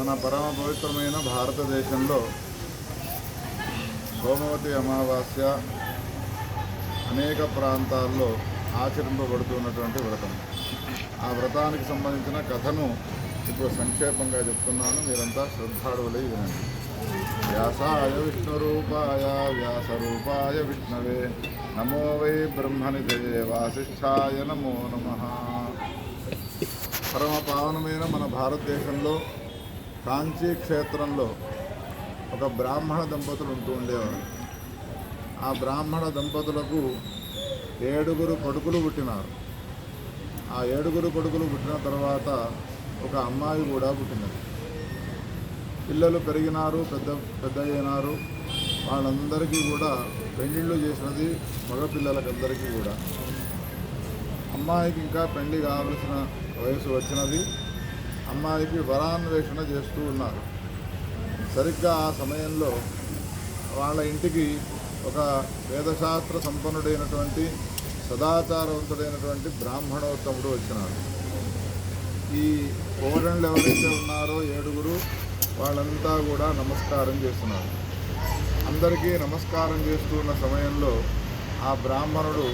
మన పరమ పవిత్రమైన భారతదేశంలో సోమవతి అమావాస్య అనేక ప్రాంతాల్లో ఆచరింపబడుతున్నటువంటి వ్రతం. ఆ వ్రతానికి సంబంధించిన కథను ఇప్పుడు సంక్షేపంగా చెప్తున్నాను. మీరంతా శ్రద్ధాడువులై వినండి. వ్యాసాయ విష్ణురూపాయ వ్యాసరూపాయ విష్ణవే. నమో వై బ్రహ్మనిధయే వాసిష్ఠాయ నమో నమ. పరమ పావనమైన మన భారతదేశంలో కాంచీ క్షేత్రంలో ఒక బ్రాహ్మణ దంపతులు ఉంటూ ఉండేవారు. ఆ బ్రాహ్మణ దంపతులకు ఏడుగురు కొడుకులు పుట్టినారు. ఆ ఏడుగురు కొడుకులు పుట్టిన తర్వాత ఒక అమ్మాయి కూడా పుట్టినది పిల్లలు పెరిగినారు పెద్ద పెద్ద అయినారు వాళ్ళందరికీ కూడా పెళ్ళిళ్ళు చేసినది మగపిల్లలకందరికీ కూడా. అమ్మాయికి ఇంకా పెళ్ళి కావలసిన వయసు వచ్చినది. అమ్మాయికి వరాన్వేషణ చేస్తూ ఉన్నారు. సరిగ్గా ఆ సమయంలో వాళ్ళ ఇంటికి ఒక వేదశాస్త్ర సంపన్నుడైనటువంటి సదాచారవంతుడైనటువంటి బ్రాహ్మణోత్తముడు వచ్చినాడు. ఈ కోడళ్ళు ఎవరైతే ఉన్నారో ఏడుగురు వాళ్ళంతా కూడా నమస్కారం చేస్తున్నారు. అందరికీ నమస్కారం చేస్తూ ఉన్న సమయంలో ఆ బ్రాహ్మణుడు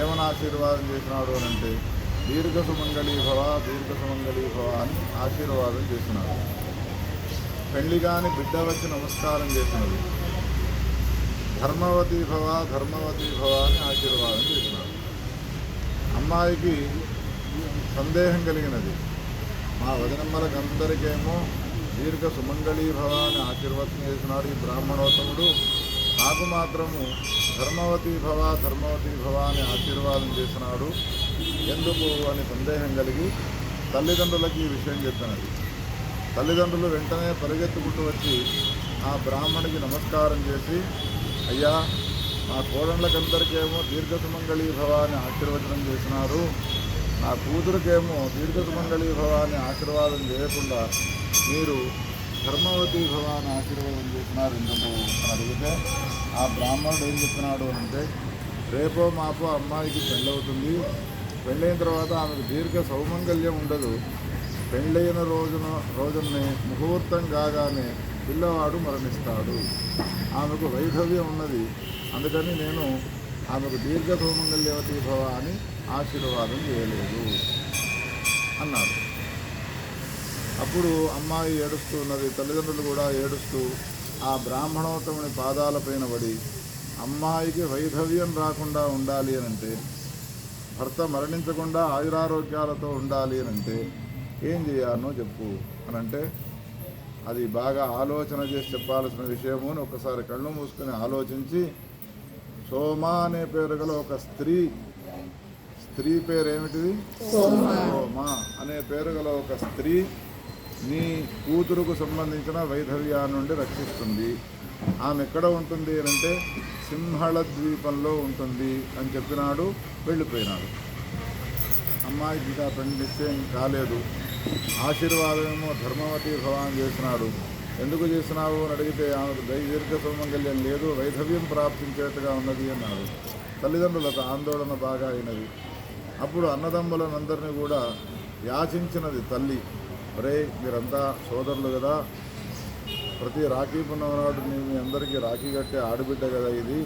ఏమని ఆశీర్వాదం చేసినాడు అని అంటే దీర్ఘ సుమంగళీ భవ దీర్ఘ సుమంగళీ భవ అని ఆశీర్వాదం చేసినాడు పెళ్ళి కాని బిడ్డ వచ్చి నమస్కారం చేసినది ధర్మవతి భవ ధర్మవతి భవ అని ఆశీర్వాదం చేసినాడు అమ్మాయికి సందేహం కలిగినది. మా వదినమ్మలకు అందరికేమో దీర్ఘ సుమంగళీ భవ అని ఆశీర్వచనం చేసినాడు ఈ బ్రాహ్మణోత్తముడు. నాకు మాత్రము ధర్మవతి భవ ధర్మవతి భవ అని ఆశీర్వాదం చేసినాడు. ఎందుకు అని సందేహం కలిగి తల్లిదండ్రులకి ఈ విషయం చెప్పినది. తల్లిదండ్రులు వెంటనే పరిగెత్తుకుంటూ వచ్చి ఆ బ్రాహ్మణికి నమస్కారం చేసి అయ్యా మా కోడళ్ళకందరికేమో దీర్ఘ సుమంగళీ అని ఆశీర్వచనం చేసినారు. నా కూతురికేమో దీర్ఘ భవాన్ని అని ఆశీర్వాదం చేయకుండా మీరు ధర్మవతి భవాన్ని ఆశీర్వాదం చేసినారు ఎందుకు? అని అడిగితే ఆ బ్రాహ్మణుడు ఏం చెప్తున్నాడు అంటే రేపో మాపో అమ్మాయికి పెళ్ళవుతుంది. పెళ్ళైన తర్వాత ఆమెకు దీర్ఘ సౌమంగల్యం ఉండదు. పెళ్ళైన రోజున రోజునే ముహూర్తం కాగానే పిల్లవాడు మరణిస్తాడు. ఆమెకు వైధవ్యం ఉన్నది. అందుకని నేను ఆమెకు దీర్ఘ సౌమంగల్యవతి భవ అని ఆశీర్వాదం చేయలేదు. అన్నాడు. అప్పుడు అమ్మాయి ఏడుస్తూ ఉన్నది. తల్లిదండ్రులు కూడా ఏడుస్తూ ఆ బ్రాహ్మణోత్తముని పాదాలపైన పడి అమ్మాయికి వైధవ్యం రాకుండా ఉండాలి అని అంటే భర్త మరణించకుండా ఆయురారోగ్యాలతో ఉండాలి అని అంటే ఏం చేయాలనో చెప్పు అని అంటే అది బాగా ఆలోచన చేసి చెప్పాల్సిన విషయము అని ఒకసారి కళ్ళు మూసుకొని ఆలోచించి సోమ అనే పేరు గల ఒక స్త్రీ స్త్రీ పేరు ఏమిటిది సోమ అనే పేరు గల ఒక స్త్రీ నీ కూతురుకు సంబంధించిన వైధవ్యా నుండి రక్షిస్తుంది. ఆమె ఎక్కడ ఉంటుంది అని అంటే సింహళ ద్వీపంలో ఉంటుంది అని చెప్పినాడు వెళ్ళిపోయినాడు. అమ్మాయికి ఇంకా పెళ్ళి నిశ్చయం కాలేదు. ఆశీర్వాదమేమో ధర్మవతి భవాన్ చేసినాడు. ఎందుకు చేసినావు అని అడిగితే ఆమెకు దైదీర్ఘ దీర్ఘ లేదు వైధవ్యం ప్రాప్తించేట్టుగా ఉన్నది అన్నాడు. తల్లిదండ్రులకు ఆందోళన బాగా అయినది. అప్పుడు అన్నదమ్ములనందరినీ కూడా యాచించినది తల్లి. ఒరే మీరంతా సోదరులు కదా ప్రతి రాఖీ పున్నమ నాడు నేను మీ అందరికీ రాఖీ కట్టే ఆడబిడ్డ కదా ఇది.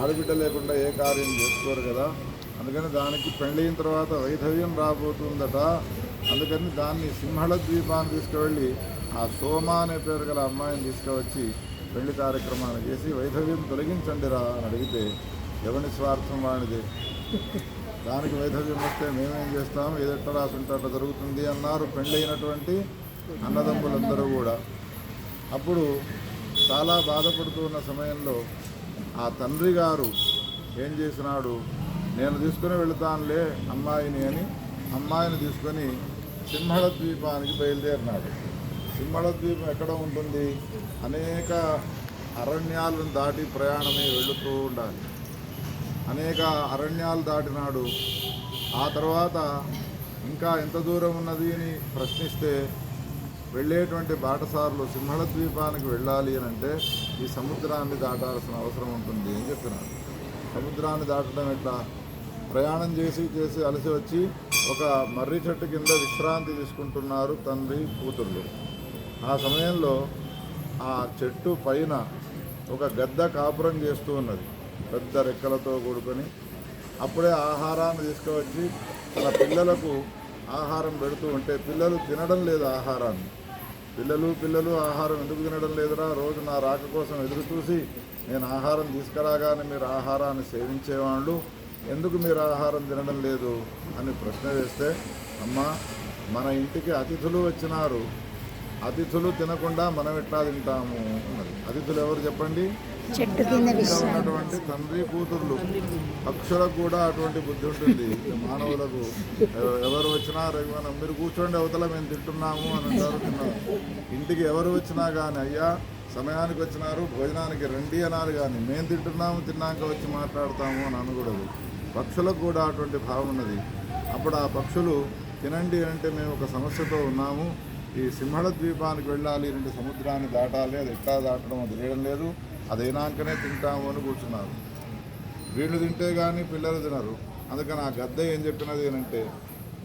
ఆడబిడ్డ లేకుండా ఏ కార్యం చేసుకోరు కదా. అందుకని దానికి పెళ్ళయిన తర్వాత వైధవ్యం రాబోతుందట. అందుకని దాన్ని సింహళ ద్వీపాన్ని తీసుకువెళ్ళి ఆ సోమ అనే పేరు గల అమ్మాయిని తీసుకువచ్చి పెళ్ళి కార్యక్రమాన్ని చేసి వైధవ్యం తొలగించండి రా అని అడిగితే ఎవరి స్వార్థం వాడిదే దానికి వైధవ్యం వస్తే మేమేం చేస్తాం? ఏదెట్ట రాసుంటే అట్లా జరుగుతుంది అన్నారు పెళ్ళైనటువంటి అన్నదమ్ములందరూ కూడా. అప్పుడు చాలా బాధపడుతున్న సమయంలో ఆ తండ్రి గారు ఏం చేసినాడు? నేను తీసుకుని వెళుతానులే అమ్మాయిని అని అమ్మాయిని తీసుకొని సింహళ ద్వీపానికి బయలుదేరినాడు. సింహళ ద్వీపం ఎక్కడ ఉంటుంది? అనేక అరణ్యాలను దాటి ప్రయాణమే వెళుతూ ఉండాలి. అనేక అరణ్యాలు దాటినాడు. ఆ తర్వాత ఇంకా ఎంత దూరం ఉన్నది అని ప్రశ్నిస్తే వెళ్ళేటువంటి బాటసారులు సింహళ ద్వీపానికి వెళ్ళాలి అని అంటే ఈ సముద్రాన్ని దాటాల్సిన అవసరం ఉంటుంది అని చెప్తున్నాను సముద్రాన్ని దాటడం ఎట్లా? ప్రయాణం చేసి చేసి అలసి వచ్చి ఒక మర్రి చెట్టు కింద విశ్రాంతి తీసుకుంటున్నారు తండ్రి కూతుళ్ళు ఆ సమయంలో ఆ చెట్టు పైన ఒక గద్ద కాపురం చేస్తూ ఉన్నది. పెద్ద రెక్కలతో కూడుకొని. అప్పుడే ఆహారాన్ని తీసుకువచ్చి తన పిల్లలకు ఆహారం పెడుతూ ఉంటే పిల్లలు తినడం లేదు ఆహారాన్ని. పిల్లలు పిల్లలు ఆహారం ఎందుకు తినడం లేదురా? రోజు నా రాక కోసం ఎదురు చూసి నేను ఆహారం తీసుకురాగానే మీరు ఆహారాన్ని సేవించేవాళ్ళు. ఎందుకు మీరు ఆహారం తినడం లేదు? అని ప్రశ్న వేస్తే అమ్మ మన ఇంటికి అతిథులు వచ్చినారు. అతిథులు తినకుండా మనం ఎట్లా తింటాము? అన్నది. అతిథులు ఎవరు చెప్పండి? చెట్టు కింద ఉన్నటువంటి తండ్రి కూతుర్లు పక్షులకు కూడా అటువంటి బుద్ధి ఉంటుంది. మానవులకు ఎవరు వచ్చినా రఘువనం మీరు కూర్చోండి అవతల మేము తింటున్నాము అని అంటారు తిన్నారు ఇంటికి ఎవరు వచ్చినా కానీ అయ్యా సమయానికి వచ్చినారు భోజనానికి రండి అన్నారు కానీ మేము తింటున్నాము తిన్నాక వచ్చి మాట్లాడతాము అని అనకూడదు. పక్షులకు కూడా అటువంటి భావం ఉన్నది. అప్పుడు ఆ పక్షులు తినండి అంటే మేము ఒక సమస్యతో ఉన్నాము ఈ సింహళ ద్వీపానికి వెళ్ళాలి రెండు సముద్రాన్ని దాటాలి అది ఎట్లా దాటడం అది తెలియడం లేదు అది అయినాకనే తింటాము అని కూర్చున్నారు. వీళ్ళు తింటే కానీ పిల్లలు తినరు. అందుకని ఆ గద్ద ఏం చెప్పినది ఏంటంటే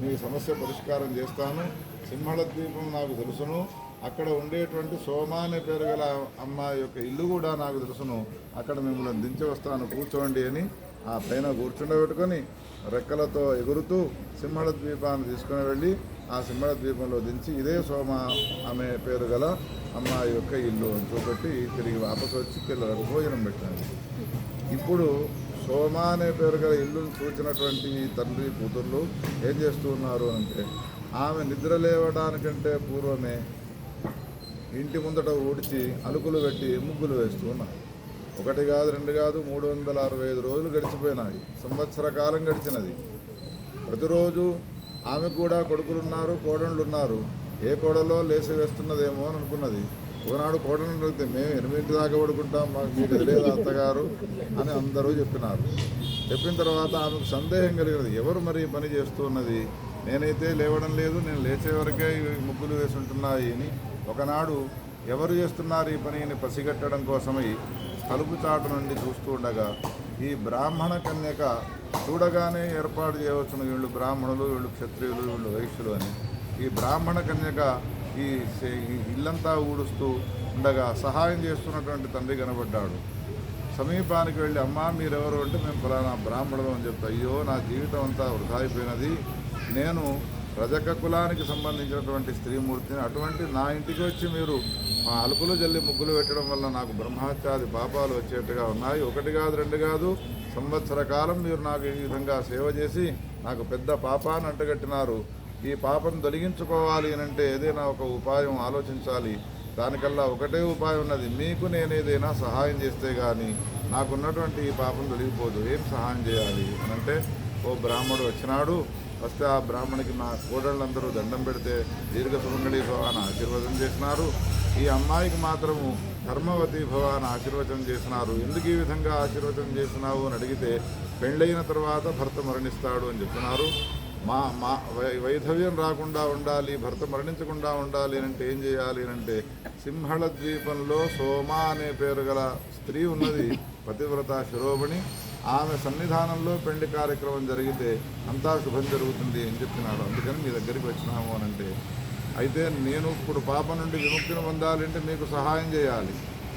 మీ సమస్య పరిష్కారం చేస్తాను. సింహళ ద్వీపం నాకు తెలుసును. అక్కడ ఉండేటువంటి సోమ అనే పేరు గల అమ్మాయి యొక్క ఇల్లు కూడా నాకు తెలుసును. అక్కడ మిమ్మల్ని దించి వస్తాను. కూర్చోండి అని ఆ పైన కూర్చుండబెట్టుకొని రెక్కలతో ఎగురుతూ సింహళ ద్వీపాన్ని తీసుకుని వెళ్ళి ఆ సింహళ ద్వీపంలో దించి ఇదే సోమ ఆమె పేరు గల అమ్మాయి యొక్క ఇల్లు అని చూపెట్టి తిరిగి వాపసు వచ్చి పిల్లలకు భోజనం పెట్టినది ఇప్పుడు సోమ అనే పేరు గల ఇల్లును చూచినటువంటి తండ్రి కూతుర్లు ఏం చేస్తూ ఉన్నారు అంటే ఆమె నిద్ర లేవడానికంటే పూర్వమే ఇంటి ముందట ఊడ్చి అలుకులు పెట్టి ముగ్గులు వేస్తూ ఉన్నారు. ఒకటి కాదు రెండు కాదు మూడు వందల అరవై ఐదు రోజులు గడిచిపోయినాయి. సంవత్సర కాలం గడిచినది. ప్రతిరోజు ఆమె కూడా కొడుకులున్నారు కోడళ్ళు ఉన్నారు ఏ కోడలో లేచి వేస్తున్నదేమో అని అనుకున్నది. ఒకనాడు కోడలు అడిగితే మేము ఎనిమిది దాకా పడుకుంటాం మాకు మీకు తెలియదు అత్తగారు? అని అందరూ చెప్పినారు. చెప్పిన తర్వాత ఆమెకు సందేహం కలిగినది ఎవరు మరి ఈ పని చేస్తున్నది? నేనైతే లేవడం లేదు నేను లేచే వరకే ముగ్గులు వేసి ఉంటున్నాయి అని. ఒకనాడు ఎవరు చేస్తున్నారు ఈ పనిని పసిగట్టడం కోసమై తలుపు చాటు నుండి చూస్తూ ఉండగా ఈ బ్రాహ్మణ కన్యక చూడగానే ఏర్పాటు చేయవచ్చును వీళ్ళు బ్రాహ్మణులు వీళ్ళు క్షత్రియులు వీళ్ళు వైశ్యులు అని. ఈ బ్రాహ్మణ కన్యక ఈ ఈ ఇల్లంతా ఊడుస్తూ ఉండగా సహాయం చేస్తున్నటువంటి తండ్రి కనబడ్డాడు. సమీపానికి వెళ్ళి అమ్మా మీరెవరు? అంటే మేము ఫలానా బ్రాహ్మణులు అని చెప్తా. అయ్యో నా జీవితం అంతా వృధా అయిపోయినది. నేను రజక కులానికి సంబంధించినటువంటి స్త్రీమూర్తిని అటువంటి నా ఇంటికి వచ్చి మీరు మా అలుకులు జల్లి ముగ్గులు పెట్టడం వల్ల నాకు బ్రహ్మహత్యాది పాపాలు వచ్చేట్టుగా ఉన్నాయి. ఒకటి కాదు రెండు కాదు సంవత్సర కాలం మీరు నాకు ఈ విధంగా సేవ చేసి నాకు పెద్ద పాపాన్ని అంటగట్టినారు. ఈ పాపం తొలగించుకోవాలి అని అంటే ఏదైనా ఒక ఉపాయం ఆలోచించాలి. దానికల్లా ఒకటే ఉపాయం ఉన్నది. మీకు నేను ఏదైనా సహాయం చేస్తే కానీ నాకున్నటువంటి ఈ పాపం తొలగిపోదు. ఏం సహాయం చేయాలి అని అంటే ఓ బ్రాహ్మడు వచ్చినాడు. వస్తే ఆ బ్రాహ్మణికి నా కోడళ్ళందరూ దండం పెడితే దీర్ఘ సుమంగళీ భవాన్ ఆశీర్వచనం చేసినారు. ఈ అమ్మాయికి మాత్రము ధర్మవతి భవాన్ ఆశీర్వచనం చేసినారు. ఎందుకు ఈ విధంగా ఆశీర్వచనం చేసినావు అని అడిగితే పెళ్ళైన తర్వాత భర్త మరణిస్తాడు అని చెప్తున్నారు. మా మా వై- వైధవ్యం రాకుండా ఉండాలి భర్త మరణించకుండా ఉండాలి అని అంటే ఏం చేయాలి అని అంటే సింహళ ద్వీపంలో సోమ అనే పేరు గల స్త్రీ ఉన్నది పతివ్రత శిరోమణి. ఆమె సన్నిధానంలో పెళ్ళి కార్యక్రమం జరిగితే అంతా శుభం జరుగుతుంది అని చెప్పినాడు. అందుకని మీ దగ్గరికి వచ్చినాము అని అంటే అయితే నేను ఇప్పుడు పాప నుండి విముక్తిని పొందాలంటే మీకు సహాయం చేయాలి.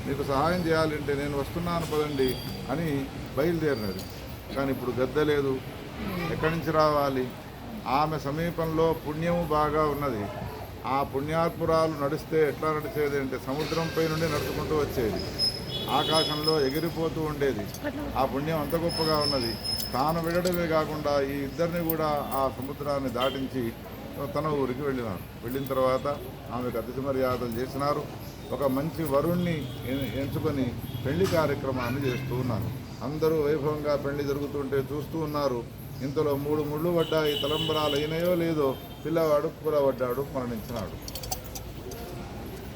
మీకు సహాయం చేయాలంటే నేను వస్తున్నాను పదండి అని బయలుదేరినది కానీ ఇప్పుడు గద్ద లేదు. ఎక్కడి నుంచి రావాలి? ఆమె సమీపంలో పుణ్యము బాగా ఉన్నది. ఆ పుణ్యాత్మురాలు నడిస్తే ఎట్లా నడిచేది అంటే సముద్రంపై నుండి నడుచుకుంటూ వచ్చేది. ఆకాశంలో ఎగిరిపోతూ ఉండేది. ఆ పుణ్యం అంత గొప్పగా ఉన్నది. తాను వెళ్ళడమే కాకుండా ఈ ఇద్దరిని కూడా ఆ సముద్రాన్ని దాటించి తన ఊరికి వెళ్ళినారు. వెళ్ళిన తర్వాత ఆమెకు అతిథి మర్యాదలు చేసినారు. ఒక మంచి వరుణ్ణి ఎంచుకొని పెళ్ళి కార్యక్రమాన్ని చేస్తూ ఉన్నారు. అందరూ వైభవంగా పెళ్ళి జరుగుతుంటే చూస్తూ ఉన్నారు. ఇంతలో మూడు ముళ్ళు పడ్డాయి. తలంబరాలు అయినాయో లేదో పిల్లవాడు కూరబడ్డాడు మరణించినాడు.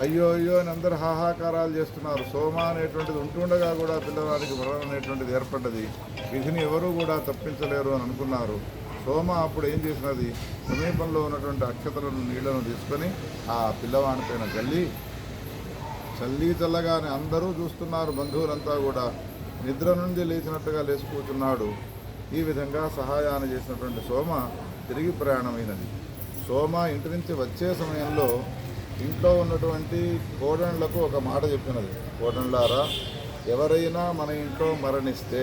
అయ్యో అయ్యో అని అందరు హాహాకారాలు చేస్తున్నారు. సోమ అనేటువంటిది ఉంటుండగా కూడా పిల్లవాడికి మరణం అనేటువంటిది ఏర్పడ్డది. విధిని ఎవరూ కూడా తప్పించలేరు అని అనుకున్నారు. సోమ అప్పుడు ఏం చేసినది? సమీపంలో ఉన్నటువంటి అక్షతలను నీళ్ళను తీసుకొని ఆ పిల్లవాడి పైన చల్లి చల్లి చల్లగానే అందరూ చూస్తున్నారు బంధువులంతా కూడా. నిద్ర నుండి లేచినట్టుగా లేచి కూర్చున్నాడు ఈ విధంగా సహాయాన్ని చేసినటువంటి సోమ తిరిగి ప్రయాణమైనది. సోమ ఇంటి నుంచి వచ్చే సమయంలో ఇంట్లో ఉన్నటువంటి కోడళ్ళకు ఒక మాట చెప్పినది. కోడళ్ళారా ఎవరైనా మన ఇంట్లో మరణిస్తే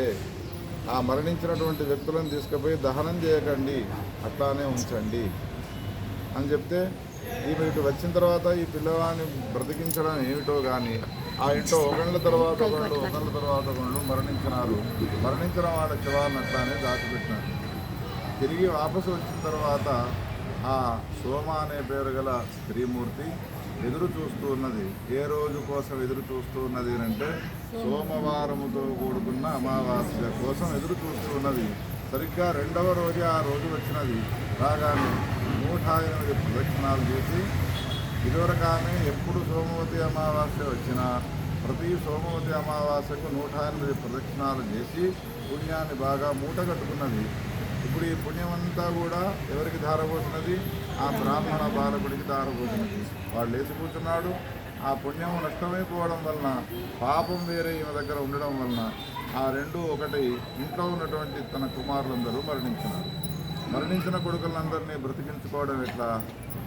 ఆ మరణించినటువంటి వ్యక్తులను తీసుకుపోయి దహనం చేయకండి అట్లానే ఉంచండి అని చెప్తే ఈమె ఇటు వచ్చిన తర్వాత ఈ పిల్లవాడిని బ్రతికించడం ఏమిటో కానీ ఆ ఇంట్లో ఒకళ్ళ తర్వాత ఒకళ్ళు ఒకళ్ళ తర్వాత ఒకళ్ళు మరణించినారు. మరణించిన వాళ్ళ శవాలను అట్లానే దాచిపెట్టినారు తిరిగి వాపసు వచ్చిన తర్వాత ఆ సోమ అనే పేరు గల స్త్రీమూర్తి ఎదురు చూస్తూ ఉన్నది. ఏ రోజు కోసం ఎదురు చూస్తూ ఉన్నది అంటే సోమవారముతో కూడుకున్న అమావాస్య కోసం ఎదురు చూస్తూ ఉన్నది. సరిగ్గా రెండవ రోజు ఆ రోజు వచ్చినది. రాగానే నూట ఎనిమిది ప్రదక్షిణాలు చేసి ఇదివరకు ఎప్పుడు సోమవతి అమావాస్య వచ్చినా ప్రతి సోమవతి అమావాస్యకు నూట ఎనిమిది ప్రదక్షిణాలు చేసి పుణ్యాన్ని బాగా మూట కట్టుకున్నది ఇప్పుడు ఈ పుణ్యమంతా కూడా ఎవరికి ధారపోతున్నది? ఆ బ్రాహ్మణ బాలకుడికి ధారపోతున్నది. వాడు లేచి కూర్చున్నాడు. ఆ పుణ్యం నష్టమైపోవడం వలన పాపం వేరే ఈమె దగ్గర ఉండడం వలన ఆ రెండు ఒకటి ఇంట్లో ఉన్నటువంటి తన కుమారులందరూ మరణించినారు. మరణించిన కొడుకులందరినీ బ్రతికించుకోవడం ఎట్లా?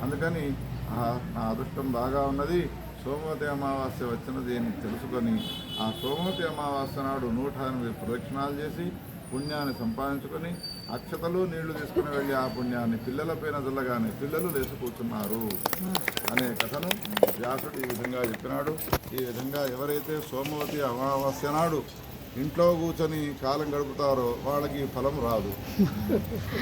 అందుకని ఆ, నా అదృష్టం బాగా ఉన్నది. సోమవతి అమావాస్య వచ్చినది అని తెలుసుకొని ఆ సోమవతి అమావాస్య నాడు నూట ఎనిమిది ప్రదక్షిణాలు చేసి పుణ్యాన్ని సంపాదించుకొని అక్షతలు నీళ్ళు తీసుకుని వెళ్ళి ఆ పుణ్యాన్ని పిల్లల పైన చల్లగానే పిల్లలు లేచి కూర్చున్నారు అనే కథను వ్యాసుడు ఈ విధంగా చెప్పినాడు. ఈ విధంగా ఎవరైతే సోమవతి అమావాస్య నాడు ఇంట్లో కూర్చొని కాలం గడుపుతారో వాళ్ళకి ఫలం రాదు.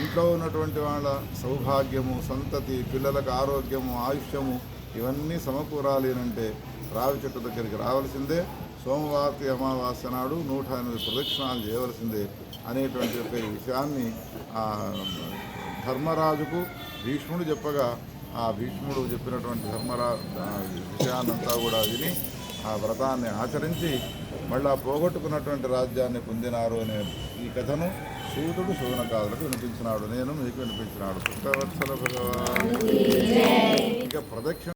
ఇంట్లో ఉన్నటువంటి వాళ్ళ సౌభాగ్యము సంతతి పిల్లలకు ఆరోగ్యము ఆయుష్యము ఇవన్నీ సమకూరాలి అంటే రావి చెట్టు దగ్గరికి రావాల్సిందే. సోమవారి అమావాస్య నాడు నూట ఎనిమిది ప్రదక్షిణాలు చేయవలసిందే అనేటువంటి ఒక విషయాన్ని ఆ ధర్మరాజుకు భీష్ముడు చెప్పగా ఆ భీష్ముడు చెప్పినటువంటి ధర్మరా విషయాన్నంతా కూడా విని ఆ వ్రతాన్ని ఆచరించి మళ్ళా పోగొట్టుకున్నటువంటి రాజ్యాన్ని పొందినారు అనే ఈ కథను సూతుడు శోనకాదులకు వినిపించినాడు. నేను మీకు వినిపించినాడు. పుట్టవత్సల భగవాన్. ఇక ప్రదక్షిణ